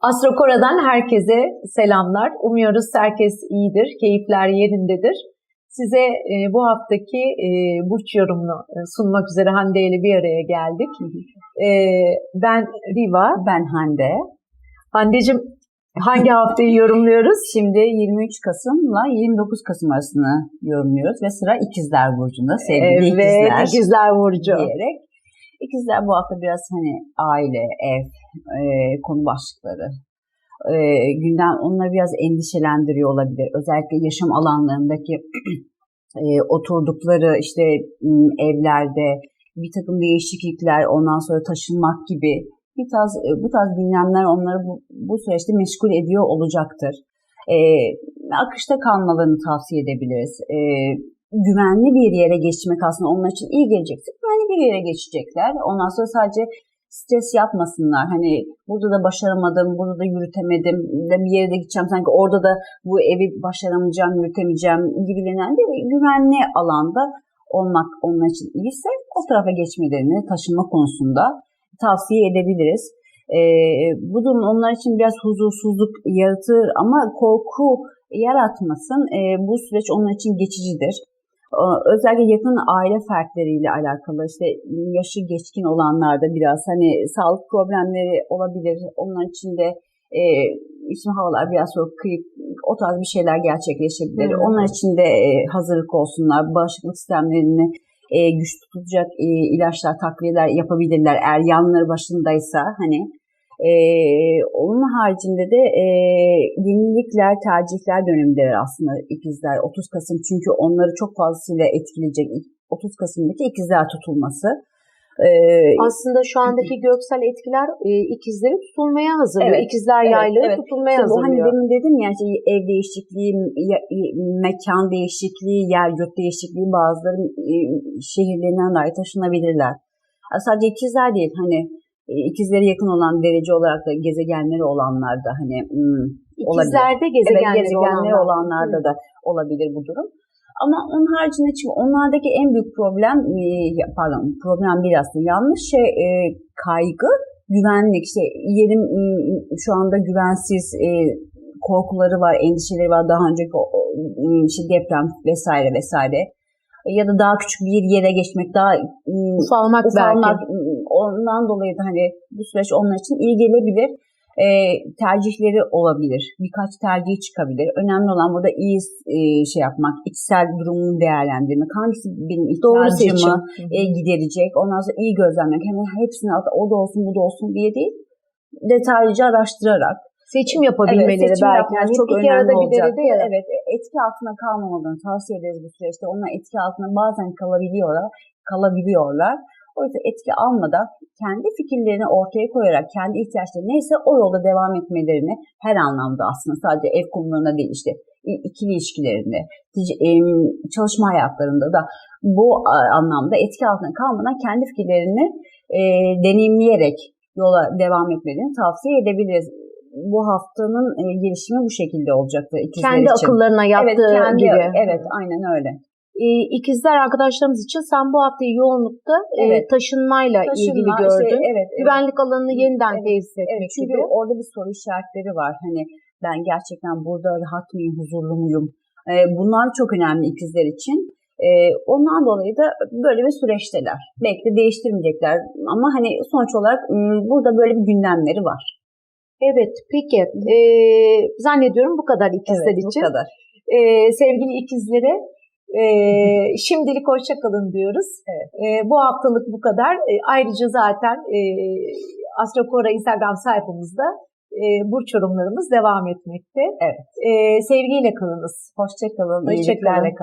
Astrokora'dan herkese selamlar. Umuyoruz herkes iyidir, keyifler yerindedir. Size e, bu haftaki e, burç yorumunu e, sunmak üzere Hande ile bir araya geldik. E, ben Riva. Ben Hande. Hande'cim hangi haftayı yorumluyoruz? Şimdi 23 Kasım'la 29 Kasım arasını yorumluyoruz ve sıra İkizler Burcu'nda sevgili Evet, İkizler İkizler Burcu. diyerek. İkizler bu hafta biraz hani aile, ev, e, konu başlıkları, e, gündem onları biraz endişelendiriyor olabilir. Özellikle yaşam alanlarındaki e, oturdukları işte evlerde bir takım değişiklikler, ondan sonra taşınmak gibi bir tarz, e, bu tarz gündemler onları bu, bu süreçte meşgul ediyor olacaktır. E, akışta kalmalarını tavsiye edebiliriz. E, güvenli bir yere geçmek aslında onlar için iyi gelecektir. Güvenli bir yere geçecekler. Ondan sonra sadece stres yapmasınlar. Hani burada da başaramadım, burada da yürütemedim, bir yere de gideceğim sanki orada da bu evi başaramayacağım, yürütemeyeceğim gibilerinden değil. Güvenli alanda olmak onlar için iyiyse o tarafa geçmelerini taşınma konusunda tavsiye edebiliriz. Ee, bu durum onlar için biraz huzursuzluk yaratır ama korku yaratmasın. Ee, bu süreç onlar için geçicidir. Özellikle yakın aile fertleriyle alakalı işte yaşı geçkin olanlarda biraz hani sağlık problemleri olabilir. Onlar için de e, şimdi havalar biraz soğuk kıyıp o tarz bir şeyler gerçekleşebilir. Hı. Onlar için de e, hazırlık olsunlar. Bağışıklık sistemlerini e, güç tutacak e, ilaçlar, takviyeler yapabilirler. Eğer yanları başındaysa hani e, onun haricinde de e, yenilikler, tercihler dönemindeler aslında ikizler 30 Kasım. Çünkü onları çok fazlasıyla etkileyecek 30 Kasım'daki ikizler tutulması. E, Aslında şu andaki göksel etkiler e, ikizleri tutulmaya hazırlıyor. Evet, İkizler evet, yayları evet. tutulmaya bu hani hazırlıyor. demin dedim ya işte ev değişikliği, ya- mekan değişikliği, yer yurt değişikliği bazıları e, şehirlerinden dahi taşınabilirler. Sadece ikizler değil hani ikizlere yakın olan derece olarak da gezegenleri olanlar da hani hmm, olabilir. İkizlerde Evet, gezegenleri, gezegenleri olanlar. olanlarda da olabilir bu durum. Ama onun haricinde çünkü onlardaki en büyük problem, e, pardon problem bir aslında yanlış şey e, kaygı, güvenlik. İşte yerim e, şu anda güvensiz e, korkuları var, endişeleri var. Daha önceki e, işte deprem vesaire vesaire. Ya da daha küçük bir yere geçmek, daha e, Ufalmak, ufalmak, belki. ondan dolayı da hani bu süreç onlar için iyi gelebilir. E, tercihleri olabilir. Birkaç tercih çıkabilir. Önemli olan burada iyi e, şey yapmak, içsel durumunu değerlendirmek. Hangisi benim ihtiyacımı e, giderecek. Ondan sonra iyi gözlemlemek. Hemen hepsini at, o da olsun bu da olsun diye değil. Detaylıca araştırarak. Seçim yapabilmeleri seçim belki. Yani çok iki arada bir derede ya. Evet, etki altına kalmamalarını tavsiye ederiz bu süreçte. Onlar etki altına bazen kalabiliyorlar, kalabiliyorlar. O yüzden etki almadan kendi fikirlerini ortaya koyarak, kendi ihtiyaçları neyse o yolda devam etmelerini her anlamda aslında sadece ev konularında değil işte ikili ilişkilerinde, em, çalışma hayatlarında da bu anlamda etki altına kalmadan kendi fikirlerini e, deneyimleyerek yola devam etmelerini tavsiye edebiliriz. Bu haftanın e, gelişimi bu şekilde olacaktır ikizler Kendi için. akıllarına evet, yaptığı kendi, gibi. Evet, aynen öyle. Ee, ikizler arkadaşlarımız için sen bu haftayı yoğunlukta e, Evet. taşınmayla ilgili Taşınma, gördün. işte, evet, evet. Güvenlik alanını yeniden Evet, tesis etmek Evet çünkü gibi. orada bir soru işaretleri var. Hani ben gerçekten burada rahat mıyım, huzurlu muyum? Ee, bunlar çok önemli ikizler için. Ee, ondan dolayı da böyle bir süreçteler. Belki de değiştirmeyecekler ama hani sonuç olarak ım, burada böyle bir gündemleri var. Evet, peki. Ee, zannediyorum bu kadar ikizler Evet, için. bu kadar. Ee, sevgili ikizlere e, şimdilik hoşça kalın diyoruz. Ee, bu haftalık bu kadar. Ee, ayrıca zaten e, Astrokora Instagram sayfamızda e, burç yorumlarımız devam etmekte. Evet. Ee, sevgiyle kalınız. Hoşçakalın. Hoşça iyiliklerle kalın.